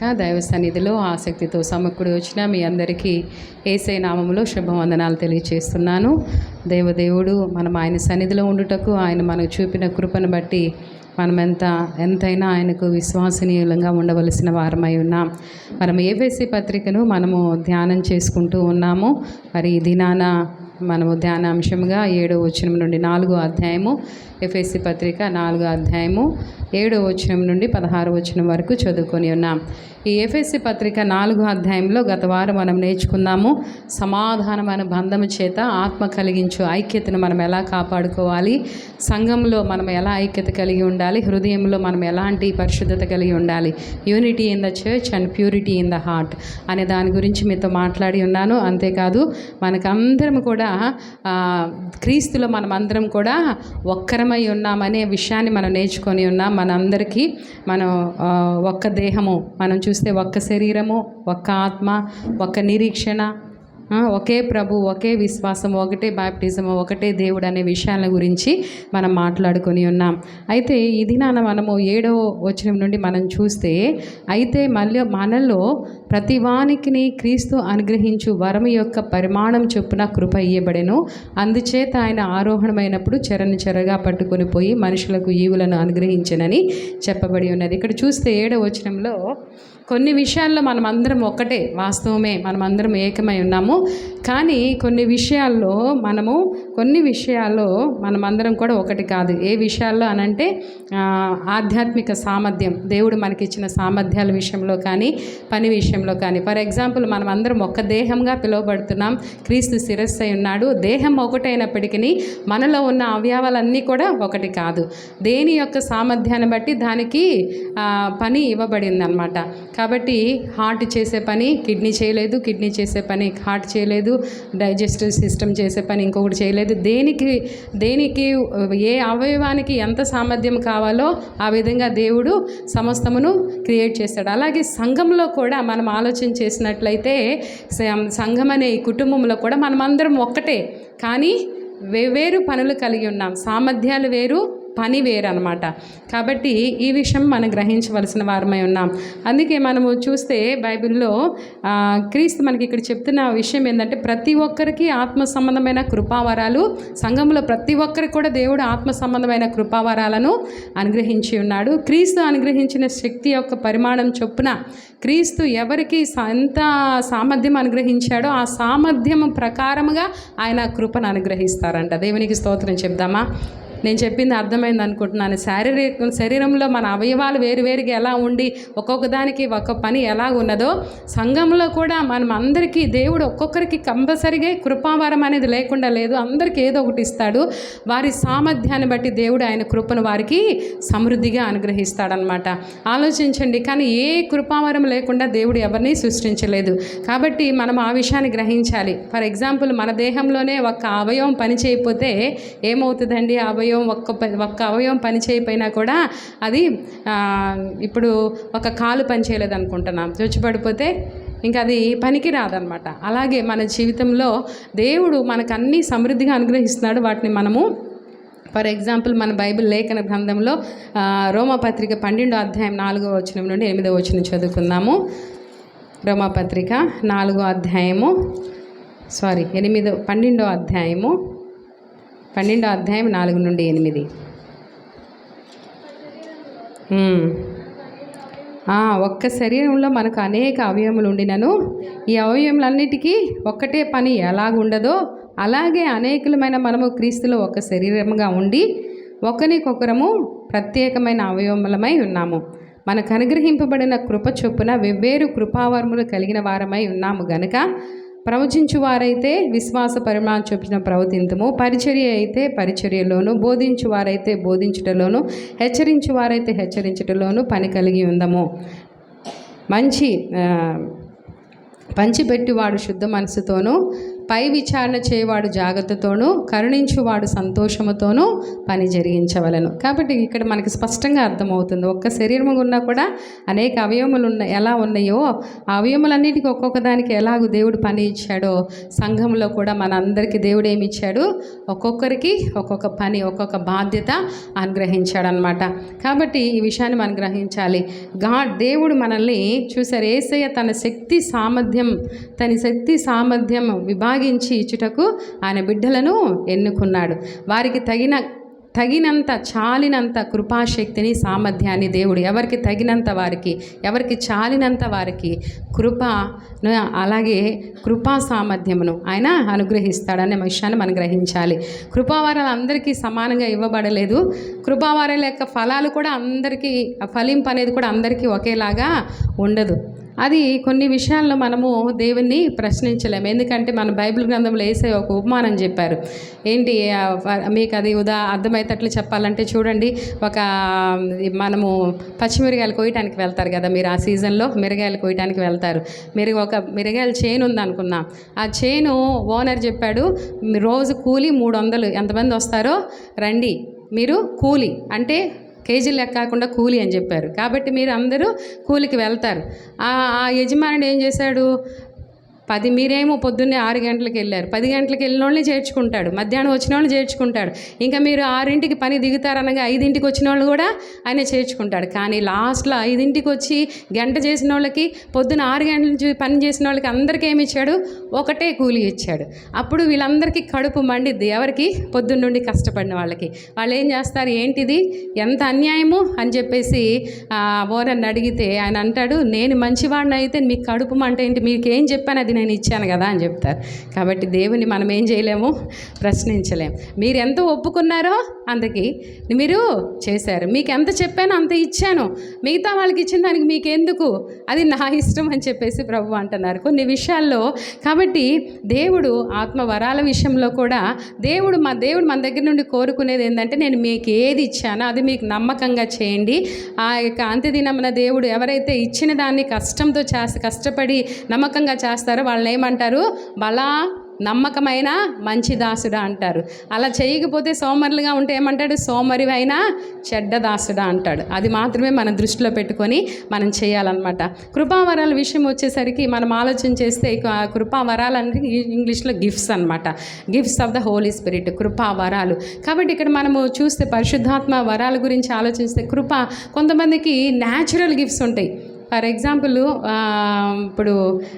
కా దైవ సన్నిధిలో ఆసక్తితో సమకుడు వచ్చిన మీ అందరికీ ఏసై నామములో శుభవందనాలు తెలియచేస్తున్నాను. దేవదేవుడు మనం ఆయన సన్నిధిలో ఉండుటకు ఆయన మనకు చూపిన కృపను బట్టి మనం ఎంత ఎంతైనా ఆయనకు విశ్వసనీయులంగా ఉండవలసిన వారమై ఉన్నాం. మనం ఏబీసీ పత్రికను మనము ధ్యానం చేసుకుంటూ ఉన్నాము. మరి ఈ దినాన మనము ధ్యానాంశంగా ఏడో వచనం నుండి నాలుగో అధ్యాయము ఎఫ్ఎస్సి పత్రిక నాలుగో అధ్యాయము ఏడో వచనం నుండి పదహారు వచనం వరకు చదువుకొని ఉన్నాం. ఈ ఎఫ్ఎస్సి పత్రిక నాలుగో అధ్యాయంలో గత వారం మనం నేర్చుకున్నాము సమాధానమైన బంధము చేత ఆత్మ కలిగించు ఐక్యతను మనం ఎలా కాపాడుకోవాలి? సంఘంలో మనం ఎలా ఐక్యత కలిగి ఉండాలి? హృదయంలో మనం ఎలాంటి పరిశుద్ధత కలిగి ఉండాలి? Unity in the church and purity in the heart అనే దాని గురించి మీతో మాట్లాడి ఉన్నాను. అంతేకాదు మనకందరం కూడా కూడా క్రీస్తులో మనం అందరం కూడా ఒక్కరమై ఉన్నామనే విషయాన్ని మనం నేర్చుకొని ఉన్నాం. మనందరికీ మనం ఒక్క దేహము మనం చూస్తే ఒక్క శరీరము ఒక్క ఆత్మ ఒక్క నిరీక్షణ ఒకే ప్రభు ఒకే విశ్వాసం ఒకటే బాప్టిజం ఒకటే దేవుడు అనే విషయాల గురించి మనం మాట్లాడుకొని ఉన్నాం. అయితే ఈ దినాన మనము ఏడవ వచనం నుండి మనం చూస్తే అయితే మళ్ళీ మనలో ప్రతివానికిని క్రీస్తు అనుగ్రహించు వరం యొక్క పరిమాణం చొప్పున కృప ఇయ్యబడెను. అందుచేత ఆయన ఆరోహణమైనప్పుడు చెరని చెరగా పట్టుకొని పోయి మనుషులకు ఈవులను అనుగ్రహించనని చెప్పబడి ఉన్నది. ఇక్కడ చూస్తే ఏడవ వచనంలో కొన్ని విషయాల్లో మనం అందరం ఒక్కటే వాస్తవమే మనం అందరం ఏకమై ఉన్నాము. కానీ కొన్ని విషయాల్లో మనము కొన్ని విషయాల్లో మనమందరం కూడా ఒకటి కాదు. ఏ విషయాల్లో అనంటే ఆధ్యాత్మిక సామర్థ్యం. దేవుడు మనకిచ్చిన సామర్థ్యాల విషయంలో కానీ పని విషయంలో కానీ. ఫర్ ఎగ్జాంపుల్ మనం అందరం ఒక్క దేహంగా పిలువబడుతున్నాం. క్రీస్తు శిరస్సు అయి ఉన్నాడు. దేహం ఒకటైనప్పటికీ మనలో ఉన్న అవయవాలన్నీ కూడా ఒకటి కాదు. దేని యొక్క సామర్థ్యాన్ని బట్టి దానికి పని ఇవ్వబడింది అనమాట కాబట్టి హార్ట్ చేసే పని కిడ్నీ చేయలేదు. కిడ్నీ చేసే పని హార్ట్ చేయలేదు. డైజెస్టివ్ సిస్టమ్ చేసే పని ఇంకొకటి చేయలేదు. దేనికి దేనికి ఏ అవయవానికి ఎంత సామర్థ్యం కావాలో ఆ విధంగా దేవుడు సమస్తమును క్రియేట్ చేస్తాడు. అలాగే సంఘంలో కూడా మనం ఆలోచన చేసినట్లయితే సంఘం అనే ఈ కుటుంబంలో కూడా మనమందరం ఒక్కటే. కానీ వేవేరు పనులు కలిగి ఉన్నాం. సామర్థ్యాలు వేరు పని వేరు అనమాట కాబట్టి ఈ విషయం మనం గ్రహించవలసిన వారమై ఉన్నాం. అందుకే మనము చూస్తే బైబిల్లో క్రీస్తు మనకి ఇక్కడ చెప్తున్న విషయం ఏంటంటే ప్రతి ఒక్కరికి ఆత్మ సంబంధమైన కృపావరాలు సంఘంలో ప్రతి ఒక్కరికి కూడా దేవుడు ఆత్మ సంబంధమైన కృపావరాలను అనుగ్రహించి ఉన్నాడు. క్రీస్తు అనుగ్రహించిన శక్తి యొక్క పరిమాణం చొప్పున క్రీస్తు ఎవరికి ఎంత సామర్థ్యం అనుగ్రహించాడో ఆ సామర్థ్యం ప్రకారముగా ఆయన కృపను అనుగ్రహిస్తారంట. దేవునికి స్తోత్రం చెప్దామా? నేను చెప్పింది అర్థమైంది అనుకుంటున్నాను. శారీరక శరీరంలో మన అవయవాలు వేరువేరుగా ఎలా ఉండి ఒక్కొక్క దానికి ఒక పని ఎలా ఉన్నదో సంఘంలో కూడా మనం అందరికీ దేవుడు ఒక్కొక్కరికి కంపల్సరిగా కృపావరం అనేది లేకుండా లేదు అందరికీ ఏదో ఒకటి ఇస్తాడు. వారి సామర్థ్యాన్ని బట్టి దేవుడు ఆయన కృపను వారికి సమృద్ధిగా అనుగ్రహిస్తాడనమాట. ఆలోచించండి కానీ ఏ కృపావరం లేకుండా దేవుడు ఎవరిని సృష్టించలేదు. కాబట్టి మనం ఆ విషయాన్ని గ్రహించాలి. ఫర్ ఎగ్జాంపుల్ మన దేహంలోనే ఒక అవయవం పని చేయకపోతే ఏమవుతుందండి అవయవం అవయవం ఒక్క ఒక్క అవయవం పని చేయకపోయినా కూడా అది ఇప్పుడు ఒక కాలు పని చేయలేదు అనుకుంటున్నాం చొచ్చిపడిపోతే ఇంకా అది పనికి రాదనమాట. అలాగే మన జీవితంలో దేవుడు మనకు సమృద్ధిగా అనుగ్రహిస్తున్నాడు. వాటిని మనము ఫర్ ఎగ్జాంపుల్ మన బైబిల్ లేఖన గ్రంథంలో రోమపత్రిక పన్నెండో అధ్యాయం నాలుగో వచనం నుండి ఎనిమిదో వచనం చదువుకుందాము. రోమపత్రిక నాలుగో అధ్యాయము సారీ ఎనిమిదో పన్నెండో అధ్యాయము. పన్నెండో అధ్యాయం నాలుగు నుండి ఎనిమిది. ఒక్క శరీరంలో మనకు అనేక అవయములు ఉండినను. ఈ అవయములన్నిటికీ ఒక్కటే పని ఎలాగుండదో అలాగే అనేకులమైన మనము క్రీస్తులో ఒక శరీరముగా ఉండి ఒకరికొకరము ప్రత్యేకమైన అవయవములమై ఉన్నాము. మనకు అనుగ్రహింపబడిన కృప చొప్పున వెవ్వేరు కృపావర్ములు కలిగిన వారమై ఉన్నాము గనుక ప్రవచించు వారైతే విశ్వాస పరిమాణం చొప్పున ప్రవర్తింతము పరిచర్య అయితే పరిచర్యలోను బోధించు వారైతే బోధించుటలోను హెచ్చరించు వారైతే పని కలిగి ఉందము. మంచి పంచిపెట్టివాడు శుద్ధ మనసుతోనూ పై విచారణ చేయవాడు జాగ్రత్తతోనూ కరుణించువాడు సంతోషముతోనూ పని జరిగించవలను. కాబట్టి ఇక్కడ మనకి స్పష్టంగా అర్థమవుతుంది. ఒక్క శరీరము ఉన్నా కూడా అనేక అవయవములు ఉన్న ఎలా ఉన్నాయో ఆ అవయములన్నిటికీ ఒక్కొక్క దానికి ఎలాగో దేవుడు పని ఇచ్చాడో సంఘంలో కూడా మనందరికీ దేవుడు ఏమి ఇచ్చాడు? ఒక్కొక్కరికి ఒక్కొక్క పని ఒక్కొక్క బాధ్యత అనుగ్రహించాడనమాట. కాబట్టి ఈ విషయాన్ని మనం గ్రహించాలి. గాడ్ దేవుడు మనల్ని చూసారు ఏసయ్య తన శక్తి సామర్థ్యం తన శక్తి సామర్థ్యం విభా విభాగించి ఇచ్చుటకు ఆయన బిడ్డలను ఎన్నుకున్నాడు. వారికి తగిన తగినంత చాలినంత కృపాశక్తిని సామర్థ్యాన్ని దేవుడు ఎవరికి తగినంత వారికి ఎవరికి చాలినంత వారికి కృప అలాగే కృపా సామర్థ్యమును ఆయన అనుగ్రహిస్తాడనే విషయాన్ని మనం గ్రహించాలి. కృపావారాలు అందరికీ సమానంగా ఇవ్వబడలేదు. కృపావారాల యొక్క ఫలాలు కూడా అందరికీ ఫలింపు అనేది కూడా అందరికీ ఒకేలాగా ఉండదు. అది కొన్ని విషయాల్లో మనము దేవుణ్ణి ప్రశ్నించలేము ఎందుకంటే మన బైబిల్ గ్రంథంలో వేసే ఒక ఉపమానం చెప్పారు. ఏంటి మీకు అది ఉదా అర్థమయ్యేటట్లు చెప్పాలంటే చూడండి. ఒక మనము పచ్చిమిరకాయలు కోయటానికి వెళ్తారు కదా మీరు ఆ సీజన్లో మిరగాయలు కోయటానికి వెళ్తారు. మీరు ఒక మిరగాయల చేను ఉంది ఆ చేను ఓనర్ చెప్పాడు రోజు కూలి మూడు వందలు ఎంతమంది వస్తారో రండి. మీరు కూలి. అంటే కేజీలు లెక్క కాకుండా కూలి అని చెప్పారు. కాబట్టి మీరు అందరూ కూలికి వెళ్తారు. ఆ యజమానుడు ఏం చేశాడు? పది మీరేమో పొద్దున్నే ఆరు గంటలకు వెళ్ళారు. పది గంటలకు వెళ్ళిన వాళ్ళని చేర్చుకుంటాడు. మధ్యాహ్నం వచ్చిన వాళ్ళని చేర్చుకుంటాడు. ఇంకా మీరు ఆరింటికి పని దిగుతారనగా ఐదింటికి వచ్చిన వాళ్ళు కూడా ఆయన చేర్చుకుంటాడు. కానీ లాస్ట్లో ఐదింటికి వచ్చి గంట చేసిన వాళ్ళకి పొద్దున ఆరు గంటల నుంచి పని చేసిన వాళ్ళకి అందరికీ ఏమి ఇచ్చాడు? ఒకటే కూలి ఇచ్చాడు. అప్పుడు వీళ్ళందరికీ కడుపు మండిద్ది ఎవరికి? పొద్దున్న నుండి కష్టపడిన వాళ్ళకి. వాళ్ళు ఏం చేస్తారు? ఏంటిది? ఎంత అన్యాయము? అని చెప్పేసి ఆ ఓనర్ని అడిగితే ఆయన అంటాడు నేను మంచివాడిని అయితే మీకు కడుపు మంట ఏంటి? మీకు ఏం చెప్పాను? అది నేను ఇచ్చాను కదా అని చెప్తారు. కాబట్టి దేవుని మనం ఏం చేయలేము? ప్రశ్నించలేం. మీరు ఎంత ఒప్పుకున్నారో అంతకి మీరు చేశారు. మీకు ఎంత చెప్పానో అంత ఇచ్చాను. మిగతా వాళ్ళకి ఇచ్చిన దానికి మీకు ఎందుకు అది నా ఇష్టం అని చెప్పేసి ప్రభు అంటున్నారు. కొన్ని విషయాల్లో కాబట్టి దేవుడు ఆత్మ వరాల విషయంలో కూడా దేవుడు మా దేవుడు మన దగ్గర నుండి కోరుకునేది ఏంటంటే నేను మీకు ఏది ఇచ్చానో అది మీకు నమ్మకంగా చేయండి. ఆ యొక్క అంత్యదినమున దేవుడు ఎవరైతే ఇచ్చిన దాన్ని కష్టంతో చేస్త కష్టపడి నమ్మకంగా చేస్తారో వాళ్ళని ఏమంటారు బలా నమ్మకమైన మంచి దాసుడా అంటారు. అలా చేయకపోతే సోమరులుగా ఉంటే ఏమంటాడు? సోమరివైనా చెడ్డ దాసుడా అంటాడు. అది మాత్రమే మనం దృష్టిలో పెట్టుకొని మనం చేయాలన్నమాట. కృపావరాల విషయం వచ్చేసరికి మనం ఆలోచన చేస్తే కృపావరాలు అంటే ఇంగ్లీష్లో గిఫ్ట్స్ అన్నమాట. Gifts of the holy spirit కృపావరాలు. కాబట్టి ఇక్కడ మనము చూస్తే పరిశుద్ధాత్మ వరాల గురించి ఆలోచిస్తే కృప కొంతమందికి న్యాచురల్ గిఫ్ట్స్ ఉంటాయి. ఫర్ ఎగ్జాంపుల్ ఇప్పుడు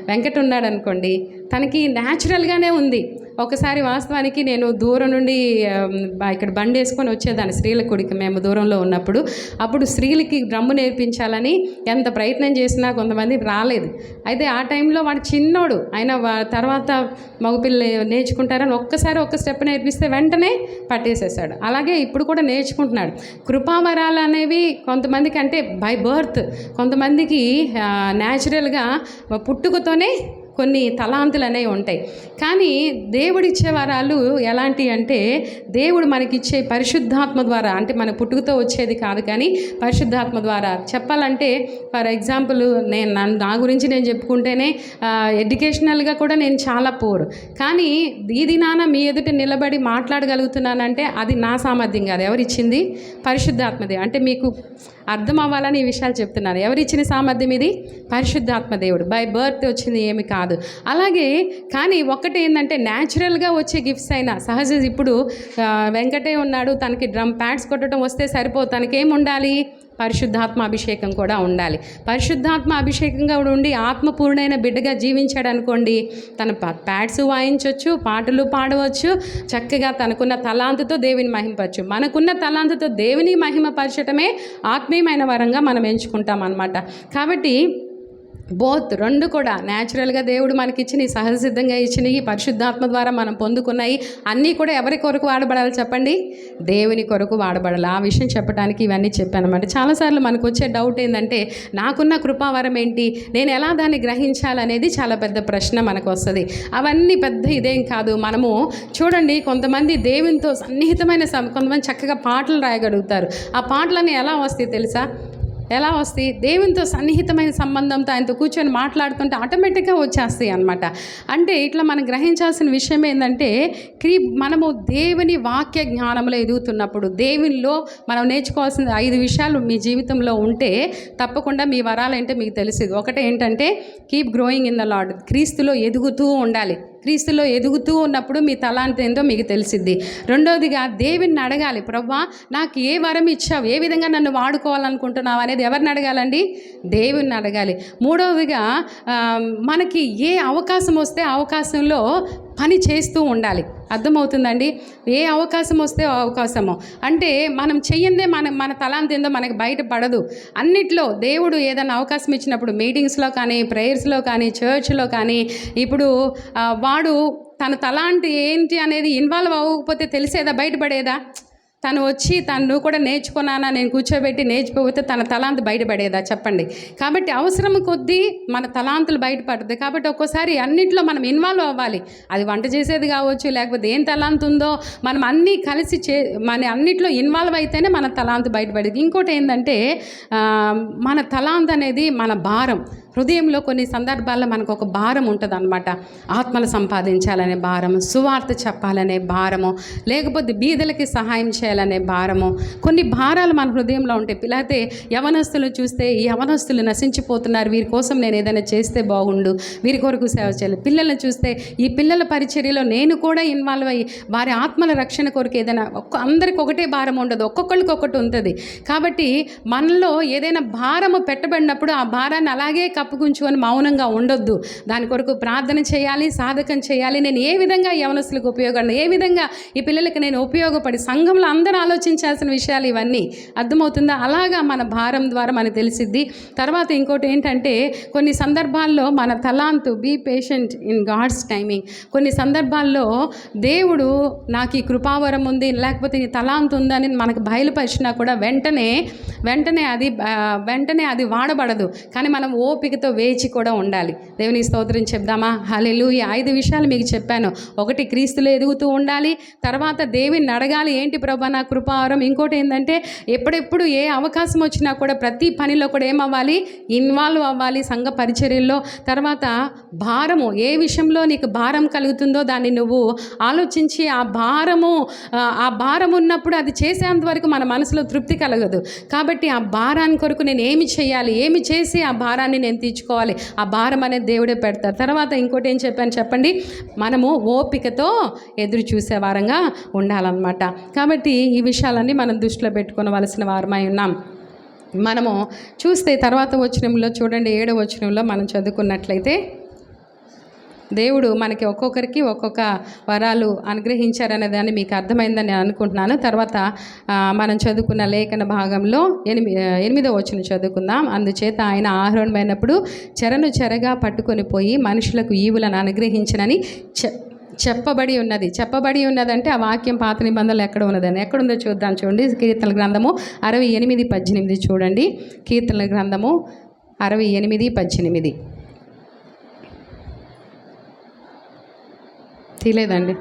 వెంకట ఉన్నాడు అనుకోండి తనకి న్యాచురల్గానే ఉంది. ఒకసారి వాస్తవానికి నేను దూరం నుండి ఇక్కడ బండి వేసుకొని వచ్చేదాన్ని స్త్రీల కొడుకు మేము దూరంలో ఉన్నప్పుడు. అప్పుడు స్త్రీలకి డ్రమ్ము నేర్పించాలని ఎంత ప్రయత్నం చేసినా కొంతమంది రాలేదు. అయితే ఆ టైంలో వాడు చిన్నోడు. ఆయన వా- తర్వాత మగపిల్ల నేర్చుకుంటారని ఒక్కసారి ఒక్క స్టెప్ నేర్పిస్తే వెంటనే పట్టేసేసాడు. అలాగే ఇప్పుడు కూడా నేర్చుకుంటున్నాడు. కృపావరాలు అనేవి కొంతమందికి అంటే బై బర్త్. కొంతమందికి న్యాచురల్గా పుట్టుకతోనే కొన్ని తలాంతులు అనేవి ఉంటాయి. కానీ దేవుడిచ్చే వరాలు ఎలాంటి అంటే దేవుడు మనకిచ్చే పరిశుద్ధాత్మ ద్వారా అంటే మన పుట్టుకతో వచ్చేది కాదు కానీ పరిశుద్ధాత్మ ద్వారా. చెప్పాలంటే ఫర్ ఎగ్జాంపుల్ నేను నన్ను- నా గురించి నేను చెప్పుకుంటేనే ఎడ్యుకేషనల్గా కూడా నేను చాలా పోరు. కానీ ఈ దినాన మీ ఎదుట నిలబడి మాట్లాడగలుగుతున్నానంటే అది నా సామర్థ్యం కాదు. ఎవరిచ్చింది? పరిశుద్ధాత్మదే. అంటే మీకు అర్థం అవ్వాలని ఈ విషయాలు చెప్తున్నాను ఎవరిచ్చిన సామర్థ్యం ఇది? పరిశుద్ధాత్మ దేవుడు. బై బర్త్ వచ్చింది ఏమి కాదు. అలాగే కానీ ఒక్కటి ఏంటంటే న్యాచురల్గా వచ్చే గిఫ్ట్స్ అయినా సహజ ఇప్పుడు వెంకటే ఉన్నాడు తనకి డ్రమ్ ప్యాడ్స్ కొట్టడం వస్తే సరిపోదు తనకేం ఉండాలి పరిశుద్ధాత్మ అభిషేకం కూడా ఉండాలి. పరిశుద్ధాత్మ అభిషేకంగా ఉండి ఆత్మపూర్ణైన బిడ్డగా జీవించాడు అనుకోండి తన ప్యాడ్స్ వాయించవచ్చు పాటలు పాడవచ్చు చక్కగా తనకున్న తలాంతుతో దేవుని మహింపచ్చు మనకున్న తలాంతుతో దేవుని మహిమపరచటమే ఆత్మీయమైన వరంగా మనం ఎంచుకుంటాం అనమాట కాబట్టి బోత్ రెండు కూడా న్యాచురల్గా దేవుడు మనకిచ్చిన ఈ సహజ సిద్ధంగా ఇచ్చినవి పరిశుద్ధాత్మ ద్వారా మనం పొందుకున్నాయి. అన్నీ కూడా ఎవరి కొరకు వాడబడాలి చెప్పండి? దేవుని కొరకు వాడబడాలి. ఆ విషయం చెప్పడానికి ఇవన్నీ చెప్పానమాట. చాలాసార్లు మనకు వచ్చే డౌట్ ఏంటంటే నాకున్న కృపావరం ఏంటి? నేను ఎలా దాన్ని గ్రహించాలనేది చాలా పెద్ద ప్రశ్న మనకు వస్తుంది అవన్నీ పెద్ద ఇదేం కాదు. మనము చూడండి కొంతమంది దేవునితో సన్నిహితమైన కొంతమంది చక్కగా పాటలు రాయగలుగుతారు. ఆ పాటలన్నీ ఎలా వస్తాయి తెలుసా? ఎలా వస్తాయి దేవునితో సన్నిహితమైన సంబంధంతో ఆయనతో కూర్చొని మాట్లాడుతుంటే ఆటోమేటిక్గా వచ్చేస్తాయి అనమాట అంటే ఇట్లా మనం గ్రహించాల్సిన విషయం ఏంటంటే క్రీ మనము దేవుని వాక్య జ్ఞానంలో ఎదుగుతున్నప్పుడు దేవునిలో మనం నేర్చుకోవాల్సిన ఐదు విషయాలు మీ జీవితంలో ఉంటే తప్పకుండా మీ వరాలంటే మీకు తెలిసేది. ఒకటి ఏంటంటే keep growing in the lord క్రీస్తులో ఎదుగుతూ ఉండాలి. క్రీస్తులో ఎదుగుతూ ఉన్నప్పుడు మీ తలాంత ఏందో మీకు తెలిసిద్ది. రెండవదిగా దేవుని అడగాలి ప్రవ్వా నాకు ఏ వరం ఇచ్చావు? ఏ విధంగా నన్ను వాడుకోవాలనుకుంటున్నావు? అనేది ఎవరిని అడగాలండి? దేవుని అడగాలి. మూడవదిగా మనకి ఏ అవకాశం వస్తే అవకాశంలో పని చేస్తూ ఉండాలి. అర్థమవుతుందండి? ఏ అవకాశం వస్తే అవకాశము. అంటే మనం చెయ్యందే మన మన తలాంత ఏందో మనకి బయట పడదు. అన్నిట్లో దేవుడు ఏదైనా అవకాశం ఇచ్చినప్పుడు మీటింగ్స్లో కానీ ప్రేయర్స్లో కానీ చర్చ్లో కానీ ఇప్పుడు వాడు తన తలాంటి ఏంటి అనేది ఇన్వాల్వ్ అవ్వకపోతే తెలిసేదా? బయటపడేదా తను వచ్చి తను కూడా నేర్చుకున్నానా? నేను కూర్చోబెట్టి నేర్చుకోకపోతే తన తలాంతు బయటపడేదా? చెప్పండి. కాబట్టి అవసరం కొద్దీ మన తలాంతులు బయటపడుతుంది కాబట్టి ఒక్కోసారి అన్నింటిలో మనం ఇన్వాల్వ్ అవ్వాలి. అది వంట చేసేది కావచ్చు లేకపోతే ఏం తలాంతు ఉందో మనం అన్నీ కలిసి చే మన అన్నిట్లో ఇన్వాల్వ్ అయితేనే మన తలాంతు బయటపడేది. ఇంకోటి ఏంటంటే మన తలాంత్ అనేది మన భారం. హృదయంలో కొన్ని సందర్భాల్లో మనకు ఒక భారం ఉంటుంది అనమాట ఆత్మలు సంపాదించాలనే భారము సువార్త చెప్పాలనే భారము లేకపోతే బీదలకి సహాయం చేయాలనే భారము. కొన్ని భారాలు మన హృదయంలో ఉంటాయి. లేకపోతే యవనస్తులు చూస్తే ఈ యవనస్తులు నశించిపోతున్నారు. వీరి కోసం నేను ఏదైనా చేస్తే బాగుండు. వీరి కొరకు సేవ చేయాలి. పిల్లల్ని చూస్తే ఈ పిల్లల పరిచర్యలో నేను కూడా ఇన్వాల్వ్ అయ్యి వారి ఆత్మల రక్షణ కొరకు ఏదైనా ఒక్క అందరికి ఒకటే భారం ఉండదు. ఒక్కొక్కరికి ఒకటి ఉంటుంది. కాబట్టి మనలో ఏదైనా భారము పెట్టబడినప్పుడు ఆ భారాన్ని అలాగే కప్ కప్పుకుంచుకొని మౌనంగా ఉండొద్దు. దాని కొరకు ప్రార్థన చేయాలి సాధకం చేయాలి. నేను ఏ విధంగా యవనస్తులకు ఉపయోగపడను? ఏ విధంగా ఈ పిల్లలకి నేను ఉపయోగపడి సంఘంలో అందరూ ఆలోచించాల్సిన విషయాలు ఇవన్నీ అర్థమవుతుందా? అలాగా మన భారం ద్వారా మనకు తెలిసిద్ది. తర్వాత ఇంకోటి ఏంటంటే కొన్ని సందర్భాల్లో మన తలాంతు be patient in God's timing కొన్ని సందర్భాల్లో దేవుడు నాకు ఈ కృపావరం ఉంది లేకపోతే ఈ తలాంతు ఉందని మనకు బయలుపరిచినా కూడా వెంటనే వెంటనే అది వెంటనే అది వాడబడదు. కానీ మనం ఓపిక ఓపికతో వేచి కూడా ఉండాలి. దేవుని స్తోత్రం చెప్దామా? హలెలు ఐదు విషయాలు మీకు చెప్పాను. ఒకటి క్రీస్తులో ఎదుగుతూ ఉండాలి. తర్వాత దేవుని అడగాలి. ఏంటి ప్రభా నా కృపావరం? ఇంకోటి ఏంటంటే ఎప్పుడెప్పుడు ఏ అవకాశం వచ్చినా కూడా ప్రతి పనిలో కూడా ఏమవ్వాలి? ఇన్వాల్వ్ అవ్వాలి సంఘ పరిచర్యల్లో. తర్వాత భారము. ఏ విషయంలో నీకు భారం కలుగుతుందో దాన్ని నువ్వు ఆలోచించి ఆ భారము ఆ, ఆ భారం ఉన్నప్పుడు అది చేసేంత వరకు మన మనసులో తృప్తి కలగదు. కాబట్టి ఆ భారాన్ని కొరకు నేను ఏమి చేయాలి? ఏమి చేసి ఆ భారాన్ని నేను తీర్చుకోవాలి. ఆ భారం అనేది దేవుడే పెడతారు. తర్వాత ఇంకోటి ఏం చెప్పాను చెప్పండి? మనము ఓపికతో ఎదురు చూసే వారంగా ఉండాలన్నమాట. కాబట్టి ఈ విషయాలన్నీ మనం దృష్టిలో పెట్టుకోవలసిన వారమై ఉన్నాం. మనము చూస్తే తర్వాత వచనంలో చూడండి ఏడవ వచనంలో మనం చదువుకున్నట్లయితే దేవుడు మనకి ఒక్కొక్కరికి ఒక్కొక్క వరాలు అనుగ్రహించారనే దాన్ని మీకు అర్థమైందని నేను అనుకుంటున్నాను. తర్వాత మనం చదువుకున్న లేఖన భాగంలో ఎనిమి ఎనిమిదో వచ్చిన చదువుకుందాం. అందుచేత ఆయన ఆహ్వానమైనప్పుడు చెరను చెరగా పట్టుకొని పోయి మనుషులకు ఈవులను అనుగ్రహించనని చె చెప్పబడి ఉన్నది. చెప్పబడి ఉన్నదంటే ఆ వాక్యం పాత నిబంధనలు ఎక్కడ ఉన్నదని ఎక్కడుందో చూద్దాం చూడండి. కీర్తన గ్రంథము అరవై ఎనిమిది పద్దెనిమిది చూడండి. కీర్తన గ్రంథము అరవై ఎనిమిది పద్దెనిమిది. తీలేదండి.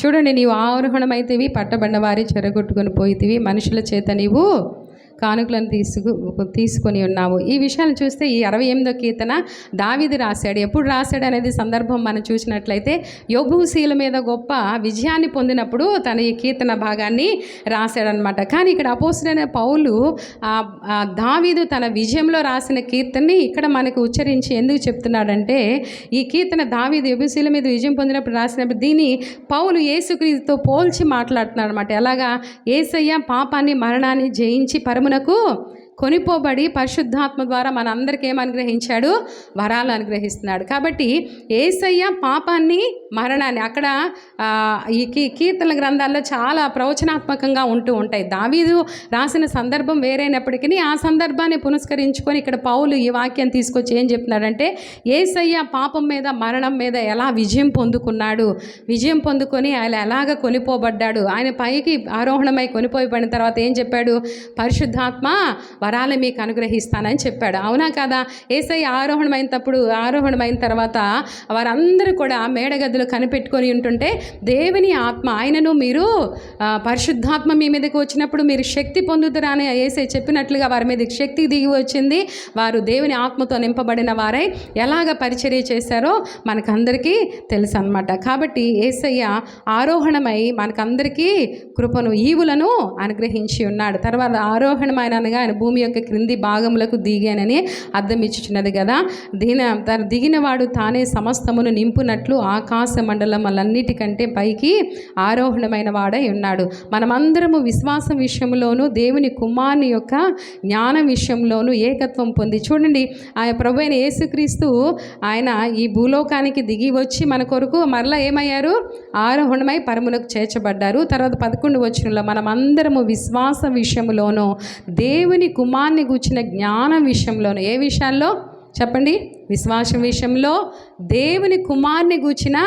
చూడండి నీవు ఆరోహణమైతేవి పట్టబడిన వారి చెరగొట్టుకొని పోయితివి. మనుషుల చేత నీవు కానుకలను తీసుకు తీసుకొని ఉన్నాము. ఈ విషయాలు చూస్తే ఈ అరవై ఎనిమిదో కీర్తన దావిది రాశాడు. ఎప్పుడు రాశాడు అనేది సందర్భం మనం చూసినట్లయితే యోగుశీల మీద గొప్ప విజయాన్ని పొందినప్పుడు తన ఈ కీర్తన భాగాన్ని రాశాడనమాట కానీ ఇక్కడ అపోసుడైన పౌలు ఆ దావీదు తన విజయంలో రాసిన కీర్తనని ఇక్కడ మనకు ఉచ్చరించి ఎందుకు చెప్తున్నాడంటే ఈ కీర్తన దావీదు యోగుశీల మీద విజయం పొందినప్పుడు రాసినప్పుడు దీన్ని పౌలు ఏసుక్రీతో పోల్చి మాట్లాడుతున్నాడు అనమాట ఎలాగా? ఏసయ్య పాపాన్ని మరణాన్ని జయించి పరమ పరమునకు కొనిపోబడి పరిశుద్ధాత్మ ద్వారా మన ఏమనుగ్రహించాడు ఏం వరాలు అనుగ్రహిస్తున్నాడు. కాబట్టి ఏసయ్య పాపాన్ని మరణాన్ని అక్కడ ఈ కీ కీర్తన గ్రంథాల్లో చాలా ప్రవచనాత్మకంగా ఉంటూ ఉంటాయి. దావీదు రాసిన సందర్భం వేరైనప్పటికీ ఆ సందర్భాన్ని పునస్కరించుకొని ఇక్కడ పౌలు ఈ వాక్యం తీసుకొచ్చి ఏం చెప్తున్నాడంటే ఏసయ్య పాపం మీద మరణం మీద ఎలా విజయం పొందుకున్నాడు? విజయం పొందుకొని ఆయన ఎలాగ కొనిపోబడ్డాడు? ఆయన పైకి ఆరోహణమై కొనిపోయబడిన తర్వాత ఏం చెప్పాడు? పరిశుద్ధాత్మ వరాలు మీకు అనుగ్రహిస్తానని చెప్పాడు. అవునా కదా? ఏసై ఆరోహణమైనప్పుడు ఆరోహణమైన తర్వాత వారందరూ కూడా మేడగదిలో కనిపెట్టుకొని ఉంటుంటే దేవుని ఆత్మ ఆయనను మీరు పరిశుద్ధాత్మ మీ మీదకి వచ్చినప్పుడు మీరు శక్తి పొందుతారా అని ఏసై చెప్పినట్లుగా వారి మీదకి శక్తి దిగి వచ్చింది. వారు దేవుని ఆత్మతో నింపబడిన వారై. ఎలాగ పరిచర్య చేశారో మనకందరికీ తెలుసు అనమాట కాబట్టి ఏసయ్య ఆరోహణమై మనకందరికీ కృపను ఈవులను అనుగ్రహించి ఉన్నాడు. తర్వాత ఆరోహణమైన అనగా ఆయన భూమి యొక్క క్రింది భాగములకు దిగానని అర్థం ఇచ్చుచున్నది కదా. దిగిన తన దిగినవాడు తానే సమస్తమును నింపునట్లు ఆకాశ మండలములన్నిటికంటే పైకి ఆరోహణమైన వాడై ఉన్నాడు. మనమందరము విశ్వాసం విషయంలోనూ దేవుని కుమారుని యొక్క జ్ఞానం విషయంలోనూ ఏకత్వం పొంది చూడండి ఆయన ప్రభు అయిన యేసుక్రీస్తు ఆయన ఈ భూలోకానికి దిగి వచ్చి మన కొరకు మరలా ఏమయ్యారు? ఆరోహణమై పరములకు చేర్చబడ్డారు. తర్వాత పదకొండు వచ్చినలో మనమందరము విశ్వాస విషయంలోనూ దేవుని కుమార్ని గూర్చిన జ్ఞానం విషయంలోనూ ఏ విషయాల్లో? చెప్పండి. విశ్వాసం విషయంలో దేవుని కుమార్ని గూర్చిన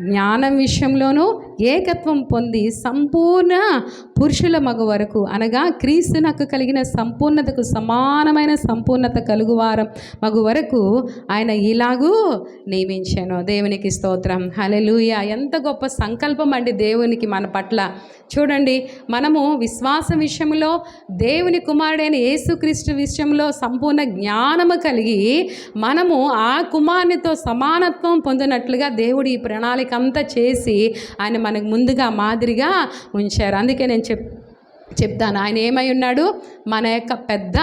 జ్ఞానం విషయంలోనూ ఏకత్వం పొంది సంపూర్ణ పురుషుల మగ వరకు అనగా క్రీస్తునకు కలిగిన సంపూర్ణతకు సమానమైన సంపూర్ణత కలుగువారం మగు వరకు ఆయన ఇలాగూ నియమించాను. దేవునికి స్తోత్రం. హలెలుయ ఎంత గొప్ప సంకల్పం అండి దేవునికి మన పట్ల. చూడండి మనము విశ్వాస విషయంలో దేవుని కుమారుడైన యేసుక్రీస్తు విషయంలో సంపూర్ణ జ్ఞానము కలిగి మనము ఆ కుమారునితో సమానత్వం పొందినట్లుగా దేవుడు ఈ ప్రణాళిక అంతా చేసి ఆయన మనకు ముందుగా మాదిరిగా ఉంచారు. అందుకే నేను చెప్ చెప్తాను. ఆయన ఏమై ఉన్నాడు? మన యొక్క పెద్ద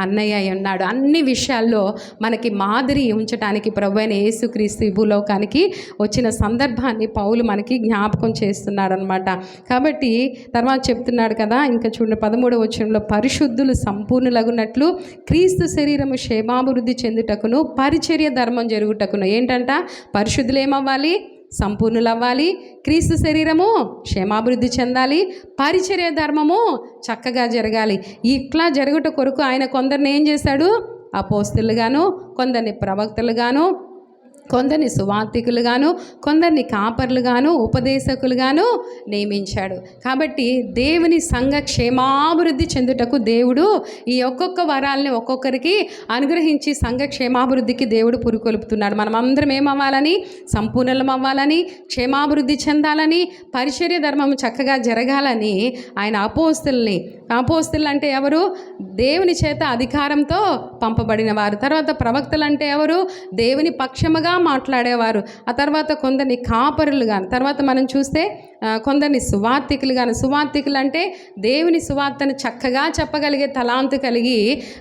అన్నయ్య అయి ఉన్నాడు. అన్ని విషయాల్లో మనకి మాదిరి ఉంచడానికి ప్రభు అయిన యేసుక్రీస్తు భూలోకానికి వచ్చిన సందర్భాన్ని పౌలు మనకి జ్ఞాపకం చేస్తున్నాడు అనమాట కాబట్టి తర్వాత చెప్తున్నాడు కదా ఇంకా చూడండి పదమూడవ వచనంలో పరిశుద్ధులు సంపూర్ణులగున్నట్లు క్రీస్తు శరీరము క్షేమాభివృద్ధి చెందుటకును పరిచర్య ధర్మం జరుగుటకును. ఏంటంట? పరిశుద్ధులు ఏమవ్వాలి? సంపూర్ణులవ్వాలి. క్రీస్తు శరీరము క్షేమాభివృద్ధి చెందాలి. పరిచర్య ధర్మము చక్కగా జరగాలి. ఇట్లా జరుగుట కొరకు ఆయన కొందరిని ఏం చేశాడు? అపోస్తులుగాను కొందరిని ప్రవక్తలుగాను కొందరిని సువార్థికులుగాను కొందరిని కాపర్లుగాను ఉపదేశకులుగాను నియమించాడు. కాబట్టి దేవుని సంఘ క్షేమాభివృద్ధి చెందుటకు దేవుడు ఈ ఒక్కొక్క వరాల్ని ఒక్కొక్కరికి అనుగ్రహించి సంఘ క్షేమాభివృద్ధికి దేవుడు పురుకొల్పుతున్నాడు. మనం అందరం ఏమవ్వాలని? సంపూర్ణలం అవ్వాలని క్షేమాభివృద్ధి చెందాలని పరిచర్య ధర్మం చక్కగా జరగాలని ఆయన అపోస్తుల్ని అపోస్తులు అంటే ఎవరు? దేవుని చేత అధికారంతో పంపబడిన వారు. తర్వాత ప్రవక్తలు అంటే ఎవరు? దేవుని పక్షముగా మాట్లాడేవారు. ఆ తర్వాత కొందరిని కాపరులు కానీ తర్వాత మనం చూస్తే కొందరిని సువార్థికులు కానీ సువార్థికులు అంటే దేవుని సువార్తను చక్కగా చెప్పగలిగే తలాంతు కలిగి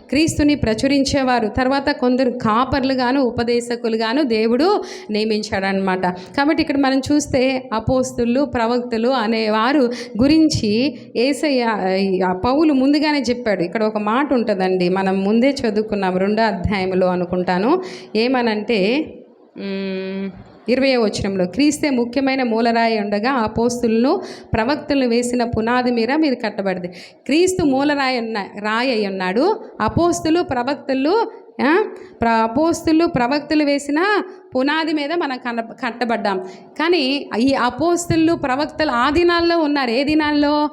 క్రీస్తుని ప్రచురించేవారు. తర్వాత కొందరు కాపర్లు గాను ఉపదేశకులు గాను దేవుడు నియమించాడనమాట కాబట్టి ఇక్కడ మనం చూస్తే అపోస్తులు ప్రవక్తలు అనేవారు గురించి ఏసయ్య పౌలు ముందుగానే చెప్పాడు. ఇక్కడ ఒక మాట ఉంటుందండి. మనం ముందే చదువుకున్నాం రెండో అధ్యాయంలో అనుకుంటాను. ఏమనంటే ఇరవై వచనంలో క్రీస్తే ముఖ్యమైన మూలరాయి ఉండగా ఆ పోస్తులను ప్రవక్తలను వేసిన పునాది మీద మీరు కట్టబడింది క్రీస్తు మూలరాయి ఉన్న రాయి అయి ఉన్నాడు. అపోస్తులు ప్రవక్తలు ప్ర అపోస్తులు ప్రవక్తలు వేసిన పునాది మీద మనం కన కట్టబడ్డాం. కానీ ఈ అపోస్తులు ప్రవక్తలు ఆ దినాల్లో ఉన్నారు. ఏ దినాల్లో?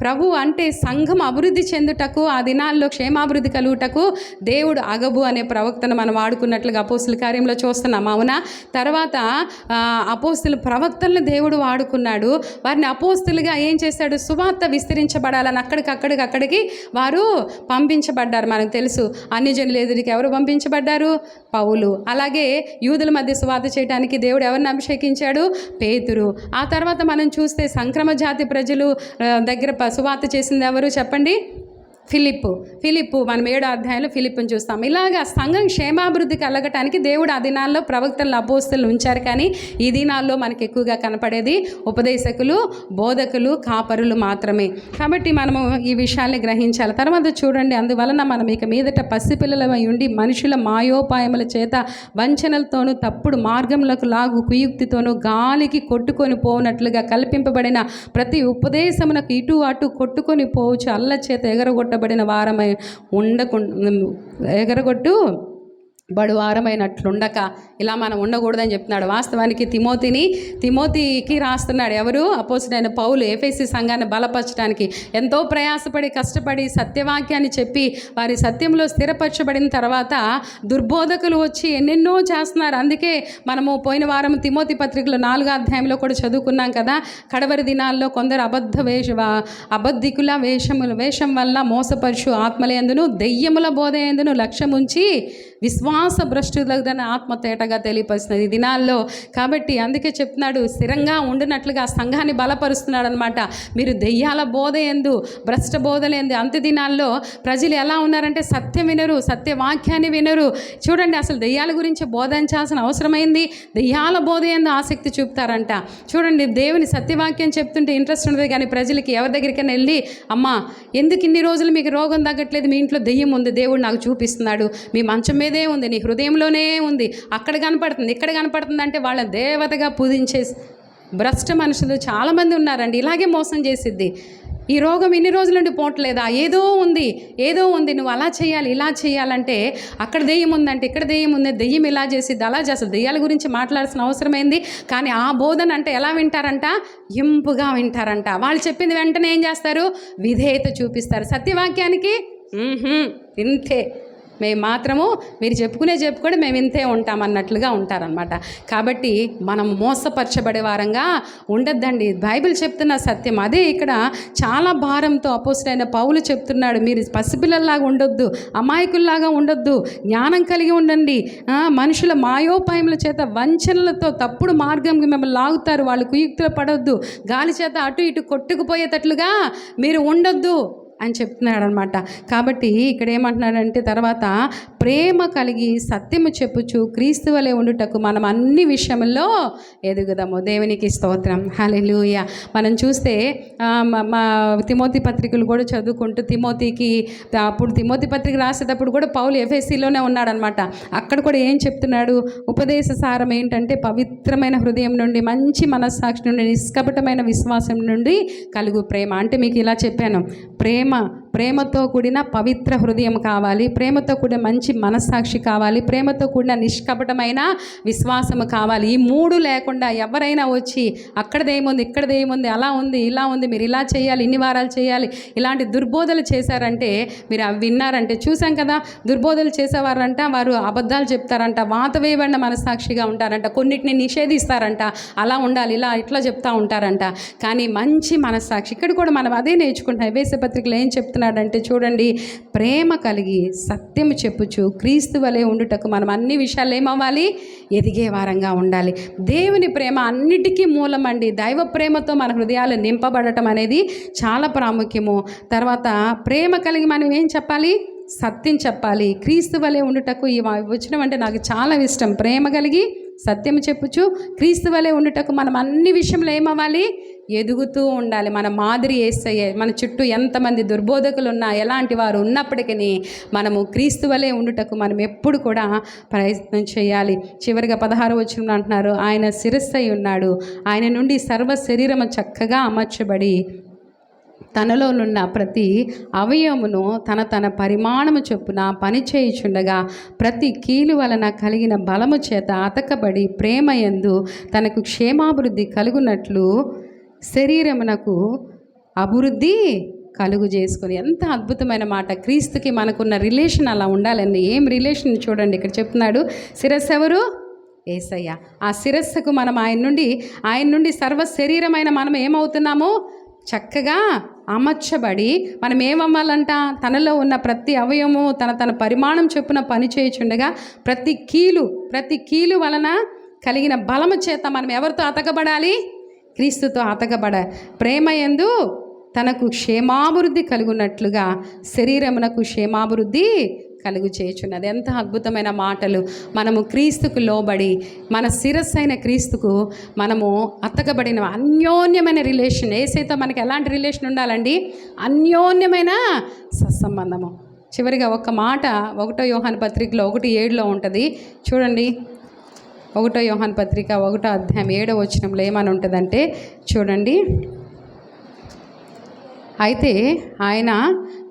ప్రభు అంటే సంఘం అభివృద్ధి చెందుటకు ఆ దినాల్లో క్షేమాభివృద్ధి కలుగుటకు దేవుడు అగబు అనే ప్రవక్తను మనం వాడుకున్నట్లుగా అపోస్తుల కార్యంలో చూస్తున్నాం అవునా? తర్వాత అపోస్తుల ప్రవక్తలను దేవుడు వాడుకున్నాడు వారిని అపోస్తులుగా ఏం చేశాడు? సువార్త విస్తరించబడాలని అక్కడికక్కడికి అక్కడికి వారు పంపించబడ్డారు మనకు తెలుసు. అన్ని జనుల ఎదురికి ఎవరు పంపించబడ్డారు? పౌలు. అలాగే యూదుల మధ్య సువార్త చేయడానికి దేవుడు ఎవరిని అభిషేకించాడు? పేతురు. ఆ తర్వాత మనం చూస్తే సంక్రమ జాతి ప్రజలు దగ్గర పశువాత చేసింది ఎవరు చెప్పండి? ఫిలిప్ ఫిలిప్పు మనం ఏడో అధ్యాయంలో ఫిలిప్ని చూస్తాం. ఇలాగా సంఘం క్షేమాభివృద్ధి కలగటానికి దేవుడు ఆ దినాల్లో ప్రవక్తలు అపోస్తులు ఉంచారు కానీ ఈ దినాల్లో మనకి ఎక్కువగా కనపడేది ఉపదేశకులు బోధకులు కాపరులు మాత్రమే. కాబట్టి మనము ఈ విషయాల్ని గ్రహించాలి. తర్వాత చూడండి అందువలన మనం ఇక మీదట పసిపిల్లలమై ఉండి మనుషుల మాయోపాయముల చేత వంచనలతోనూ తప్పుడు మార్గములకు లాగు కుయుక్తితోనూ గాలికి కొట్టుకొని పోనట్లుగా కల్పింపబడిన ప్రతి ఉపదేశమునకు ఇటు అటు కొట్టుకొని పోవచ్చు అల్ల చేత కొట్టబడిన వారమై ఉండకుండా ఎగరగొట్టు బడువారమైనట్లుండక ఇలా మనం ఉండకూడదని చెప్తున్నాడు. వాస్తవానికి తిమోతిని తిమోతికి రాస్తున్నాడు ఎవరు? అపోజిట్ పౌలు ఏఫేసి సంఘాన్ని బలపరచడానికి. ఎంతో ప్రయాసపడి కష్టపడి సత్యవాక్యాన్ని చెప్పి వారి సత్యంలో స్థిరపరచబడిన తర్వాత దుర్బోధకులు వచ్చి ఎన్నెన్నో చేస్తున్నారు. అందుకే మనము పోయిన వారం తిమోతి పత్రికలో నాలుగో అధ్యాయంలో కూడా చదువుకున్నాం కదా. కడవరి దినాల్లో కొందరు అబద్ధ వేష అబద్ధికుల వేషముల వేషం వల్ల మోసపరుచు ఆత్మలేందును దెయ్యముల బోధ ఎందును లక్ష్యముంచి విశ్వాస భ్రష్టులైన ఆత్మ తేటగా తెలియపరుస్తున్నది ఈ దినాల్లో. కాబట్టి అందుకే చెప్తున్నాడు స్థిరంగా ఉండినట్లుగా సంఘాన్ని బలపరుస్తున్నాడు అనమాట మీరు దెయ్యాల బోధ ఎందు భ్రష్ట బోధలు ఎందు అంత్య దినాల్లో ప్రజలు ఎలా ఉన్నారంటే సత్యం వినరు సత్యవాక్యాన్ని వినరు. చూడండి అసలు దెయ్యాల గురించి బోధించాల్సిన అవసరమైంది? దెయ్యాల బోధ ఎందు ఆసక్తి చూపుతారంట. చూడండి దేవుని సత్యవాక్యం చెప్తుంటే ఇంట్రెస్ట్ ఉండదు కానీ ప్రజలకి ఎవరి దగ్గరికైనా వెళ్ళి అమ్మా ఎందుకు ఇన్ని రోజులు మీకు రోగం తగ్గట్లేదు? మీ ఇంట్లో దెయ్యం ఉంది దేవుడు నాకు చూపిస్తున్నాడు. మీ మంచం మీదే ఉంది నీ హృదయంలోనే ఉంది. అక్కడ కనపడుతుంది ఇక్కడ కనపడుతుంది అంటే వాళ్ళ దేవతగా పూజించే భ్రష్ట మనుషులు చాలామంది ఉన్నారండి. ఇలాగే మోసం చేసిద్ది. ఈ రోగం ఇన్ని రోజుల నుండి పోవట్లేదా? ఏదో ఉంది ఏదో ఉంది. నువ్వు అలా చేయాలి ఇలా చేయాలంటే అక్కడ దెయ్యం ఉందంటే ఇక్కడ దెయ్యం ఉంది దెయ్యం ఇలా చేసిద్ది అలా చేస్తుంది. దెయ్యాల గురించి మాట్లాడాల్సిన అవసరమైంది కానీ ఆ బోధన అంటే ఎలా వింటారంట? ఇంపుగా వింటారంట. వాళ్ళు చెప్పింది వెంటనే ఏం చేస్తారు? విధేయత చూపిస్తారు. సత్యవాక్యానికి ఇంతే. మేము మాత్రము మీరు చెప్పుకునే చెప్పుకొని మేము ఇంతే ఉంటాం అన్నట్లుగా ఉంటారనమాట కాబట్టి మనం మోసపరచబడే వారంగా ఉండొద్దండి. బైబిల్ చెప్తున్న సత్యం అదే ఇక్కడ చాలా భారంతో అపోసరైన పౌలు చెప్తున్నాడు మీరు పసిపిల్లల్లాగా ఉండొద్దు అమాయకుల్లాగా ఉండొద్దు జ్ఞానం కలిగి ఉండండి. మనుషుల మాయోపాయముల చేత వంచనలతో తప్పుడు మార్గం మిమ్మల్ని లాగుతారు వాళ్ళు కుయుక్తులు పడొద్దు గాలి చేత అటు ఇటు కొట్టుకుపోయేటట్లుగా మీరు ఉండొద్దు. అని చెప్తున్నాడు అనమాట కాబట్టి ఇక్కడ ఏమంటున్నాడంటే తర్వాత ప్రేమ కలిగి సత్యము చెప్పుచు క్రీస్తు వలె ఉండుటకు మనం అన్ని విషయంలో ఎదుగుదాము. దేవునికి స్తోత్రం. హల్లెలూయా. మనం చూస్తే మా తిమోతి పత్రికలు కూడా చదువుకుంటూ తిమోతికి అప్పుడు తిమోతి పత్రిక రాసేటప్పుడు కూడా పౌలు ఎఫ్ఎస్సిలోనే ఉన్నాడనమాట. అక్కడ కూడా ఏం చెప్తున్నాడు? ఉపదేశ సారం ఏంటంటే పవిత్రమైన హృదయం నుండి మంచి మనస్సాక్షి నుండి నిష్కపటమైన విశ్వాసం నుండి కలుగు ప్రేమ. అంటే మీకు ఇలా చెప్పాను. ప్రేమ tema ప్రేమతో కూడిన పవిత్ర హృదయం కావాలి. ప్రేమతో కూడిన మంచి మనస్సాక్షి కావాలి. ప్రేమతో కూడిన నిష్కపటమైన విశ్వాసము కావాలి. ఈ మూడు లేకుండా ఎవరైనా వచ్చి అక్కడదేముంది ఇక్కడదేముంది అలా ఉంది ఇలా ఉంది మీరు ఇలా చేయాలి ఇన్ని వారాలు చేయాలి ఇలాంటి దుర్బోధలు చేశారంటే మీరు అవి విన్నారంటే చూసాం కదా దుర్బోధలు చేసేవారంట వారు అబద్ధాలు చెప్తారంట వాత వేయబడిన మనస్సాక్షిగా ఉంటారంట కొన్నిటిని నిషేధిస్తారంట అలా ఉండాలి ఇలా ఇట్లా చెప్తా ఉంటారంట. కానీ మంచి మనస్సాక్షి ఇక్కడ కూడా మనం అదే నేర్చుకుంటాం వేసే పత్రికలు ఏం చెప్తున్నాడంటే చూడండి ప్రేమ కలిగి సత్యం చెప్పుచు క్రీస్తు వలె ఉండుటకు మనం అన్ని విషయాలు ఏమవ్వాలి? ఎదిగే వారంగా ఉండాలి. దేవుని ప్రేమ అన్నిటికీ మూలం అండి. దైవ ప్రేమతో మన హృదయాలు నింపబడటం అనేది చాలా ప్రాముఖ్యము. తర్వాత ప్రేమ కలిగి మనం ఏం చెప్పాలి? సత్యం చెప్పాలి. క్రీస్తు వలె ఉండుటకు ఈ వచ్చిన అంటే నాకు చాలా ఇష్టం. ప్రేమ కలిగి సత్యం చెప్పుచు క్రీస్తు వలె ఉండుటకు మనం అన్ని విషయంలో ఏమవ్వాలి? ఎదుగుతూ ఉండాలి. మన మాదిరి ఏసయ్యే మన చుట్టూ ఎంతమంది దుర్బోధకులు ఉన్నా ఎలాంటి వారు ఉన్నప్పటికీ మనము క్రీస్తు వలె ఉండుటకు మనం ఎప్పుడు కూడా ప్రయత్నం చేయాలి. చివరిగా పదహారు వచ్చిన అంటున్నారు ఆయన శిరస్సై ఉన్నాడు. ఆయన నుండి సర్వ శరీరము చక్కగా అమర్చబడి తనలోనున్న ప్రతి అవయమును తన తన పరిమాణము చొప్పున పనిచేయుచుండగా ప్రతి కీలు వలన కలిగిన బలము చేత అతకబడి ప్రేమ యందు తనకు క్షేమాభివృద్ధి కలుగునట్లు శరీరమునకు అభివృద్ధి కలుగు చేసుకొని. ఎంత అద్భుతమైన మాట. క్రీస్తుకి మనకున్న రిలేషన్ అలా ఉండాలండి. ఏం రిలేషన్ చూడండి. ఇక్కడ చెప్తున్నాడు శిరస్సు ఎవరు ఏసయ్య. ఆ శిరస్సుకు మనం ఆయన నుండి ఆయన నుండి సర్వ శరీరమైన మనం ఏమవుతున్నాము? చక్కగా అమర్చబడి మనం ఏమమ్మాలంట తనలో ఉన్న ప్రతి అవయవము తన తన పరిమాణం చొప్పున పని చేయుచుండగా ప్రతి కీలు ప్రతి కీలు వలన కలిగిన బలము చేత మనం ఎవరితో అతకబడాలి? క్రీస్తుతో అతకబడ ప్రేమ యందు తనకు క్షేమాభివృద్ధి కలుగున్నట్లుగా శరీరమునకు క్షేమాభివృద్ధి కలుగు చేయుచున్నది. ఎంత అద్భుతమైన మాటలు. మనము క్రీస్తుకు లోబడి మన శిరస్సు అయిన క్రీస్తుకు మనము అత్తకబడిన అన్యోన్యమైన రిలేషన్. ఏసైతే మనకి ఎలాంటి రిలేషన్ ఉండాలండి? అన్యోన్యమైన సత్సంబంధము. చివరిగా ఒక మాట ఒకటో యోహాన్ పత్రికలో ఒకటి ఏడులో ఉంటుంది. చూడండి. ఒకటో యోహాన్ పత్రిక ఒకటో అధ్యాయం ఏడో వచనంలో ఏమని ఉంటుందంటే చూడండి. అయితే ఆయన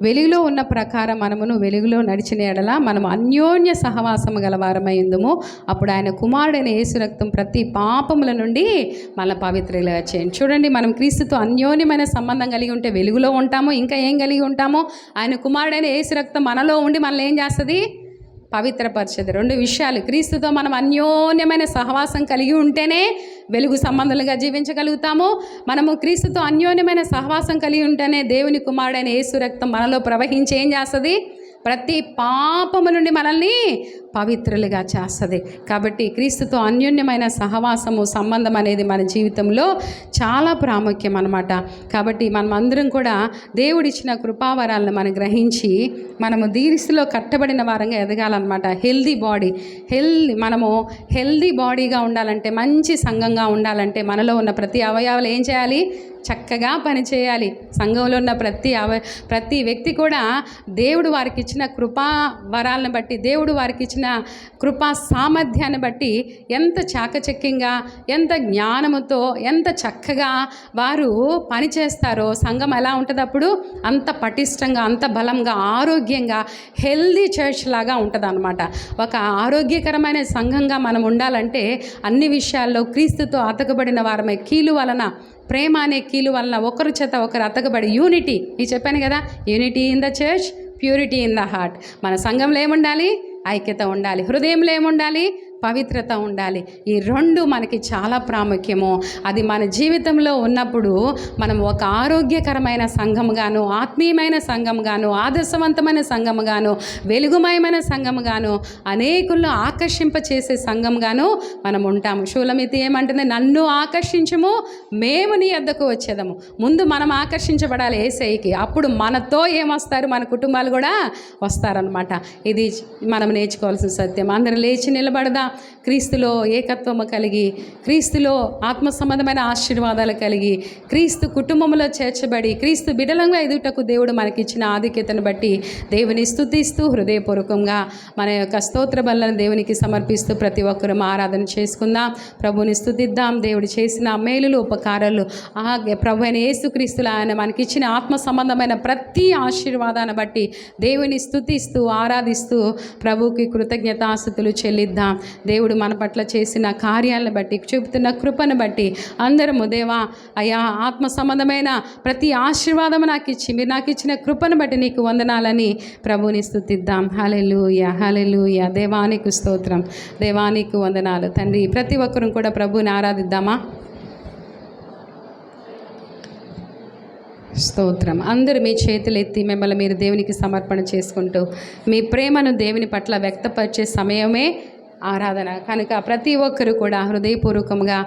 వెలుగులో ఉన్న ప్రకారం మనమును వెలుగులో నడిచిన ఎడల మనం అన్యోన్య సహవాసము గలవారమైందుము అప్పుడు ఆయన కుమారుడైన యేసు రక్తం ప్రతి పాపముల నుండి మన పవిత్రగా చేయండి. చూడండి మనం క్రీస్తుతో అన్యోన్యమైన సంబంధం కలిగి ఉంటే వెలుగులో ఉంటాము ఇంకా ఏం కలిగి ఉంటాము? ఆయన కుమారుడైన యేసు రక్తం మనలో ఉండి మనల్ని ఏం చేస్తుంది? పవిత్రపరిచేది రెండు విషయాలు. క్రీస్తుతో మనం అన్యోన్యమైన సహవాసం కలిగి ఉంటేనే వెలుగు సంబంధాలుగా జీవించగలుగుతాము. మనము క్రీస్తుతో అన్యోన్యమైన సహవాసం కలిగి ఉంటేనే దేవుని కుమారుడైన యేసు రక్తం మనలో ప్రవహించి ఏం చేస్తుంది? ప్రతి పాపము నుండి మనల్ని పవిత్రులుగా చేస్తుంది. కాబట్టి క్రీస్తుతో అన్యోన్యమైన సహవాసము సంబంధం అనేది మన జీవితంలో చాలా ప్రాముఖ్యం అనమాట కాబట్టి మనం అందరం కూడా దేవుడిచ్చిన కృపావరాలను మనం గ్రహించి మనము దీరిస్తులో కట్టబడిన వారంగా ఎదగాలన్నమాట. హెల్దీ బాడీ హెల్దీ మనము హెల్దీ బాడీగా ఉండాలంటే మంచి సంఘంగా ఉండాలంటే మనలో ఉన్న ప్రతి అవయవాలు ఏం చేయాలి? చక్కగా పనిచేయాలి. సంఘంలో ఉన్న ప్రతి అవ ప్రతి వ్యక్తి కూడా దేవుడు వారికి ఇచ్చిన కృపా వరాలను బట్టి దేవుడు వారికి ఇచ్చిన కృపా సామర్థ్యాన్ని బట్టి ఎంత చాకచక్యంగా ఎంత జ్ఞానముతో ఎంత చక్కగా వారు పనిచేస్తారో సంఘం ఎలా ఉంటుంది అప్పుడు అంత పటిష్టంగా అంత బలంగా ఆరోగ్యంగా హెల్దీ చర్చ్ లాగా ఉంటుంది అనమాట ఒక ఆరోగ్యకరమైన సంఘంగా మనం ఉండాలంటే అన్ని విషయాల్లో క్రీస్తుతో అతకబడిన వారమై. కీలు వలన ప్రేమ అనే కీలు వలన ఒకరు చేత ఒకరు అతకబడి యూనిటీ. నేను చెప్పాను కదా unity in the church purity in the heart. మన సంఘంలో ఏముండాలి? ఐక్యత ఉండాలి. హృదయంలో ఏముండాలి? పవిత్రత ఉండాలి. ఈ రెండు మనకి చాలా ప్రాముఖ్యము. అది మన జీవితంలో ఉన్నప్పుడు మనం ఒక ఆరోగ్యకరమైన సంఘముగాను ఆత్మీయమైన సంఘముగాను ఆదర్శవంతమైన సంఘముగాను వెలుగుమయమైన సంఘముగాను అనేకులను ఆకర్షింపచేసే సంఘంగాను మనం ఉంటాము. శూలమితి ఏమంటుంది? నన్ను ఆకర్షించము మేము నీ వద్దకు వచ్చేదము. ముందు మనం ఆకర్షించబడాలి ఏసైకి. అప్పుడు మనతో ఏమొస్తారు? మన కుటుంబాలు కూడా వస్తారనమాట ఇది మనం నేర్చుకోవాల్సిన సత్యం. అందరం లేచి నిలబడదా. క్రీస్తులో ఏకత్వము కలిగి క్రీస్తులో ఆత్మ సంబంధమైన ఆశీర్వాదాలు కలిగి క్రీస్తు కుటుంబంలో చేర్చబడి క్రీస్తు బిడలంగా ఎదుటకు దేవుడు మనకిచ్చిన ఆధిక్యతను బట్టి దేవుని స్థుతిస్తూ హృదయపూర్వకంగా మన యొక్క స్తోత్ర బలను దేవునికి సమర్పిస్తూ ప్రతి ఒక్కరూ ఆరాధన చేసుకుందాం. ప్రభుని స్థుతిద్దాం. దేవుడు చేసిన మేలులు ఉపకారాలు ఆ ప్రభు అయిన యేసుక్రీస్తులు ఆయన మనకిచ్చిన ఆత్మ సంబంధమైన ప్రతి ఆశీర్వాదాన్ని బట్టి దేవుని స్థుతిస్తూ ఆరాధిస్తూ ప్రభుకి కృతజ్ఞతాస్థుతులు చెల్లిద్దాం. దేవుడు మన పట్ల చేసిన కార్యాలను బట్టి చూపుతున్న కృపను బట్టి అందరము దేవా అయా ఆత్మ సంబంధమైన ప్రతి ఆశీర్వాదము నాకు ఇచ్చి మీరు నాకు ఇచ్చిన కృపను బట్టి నీకు వందనాలని ప్రభుని స్థుతిద్దాం హలెలుయ హలెలుయ దేవానికి స్తోత్రం. దేవానికి వందనాలు. తండ్రి ప్రతి ఒక్కరూ కూడా ప్రభుని ఆరాధిద్దామా? స్తోత్రం. అందరూ మీ చేతులు ఎత్తి మిమ్మల్ని మీరు దేవునికి సమర్పణ చేసుకుంటూ మీ ప్రేమను దేవుని పట్ల వ్యక్తపరిచే సమయమే ఆరాధన. కనుక ప్రతి ఒక్కరు కూడా హృదయపూర్వకంగా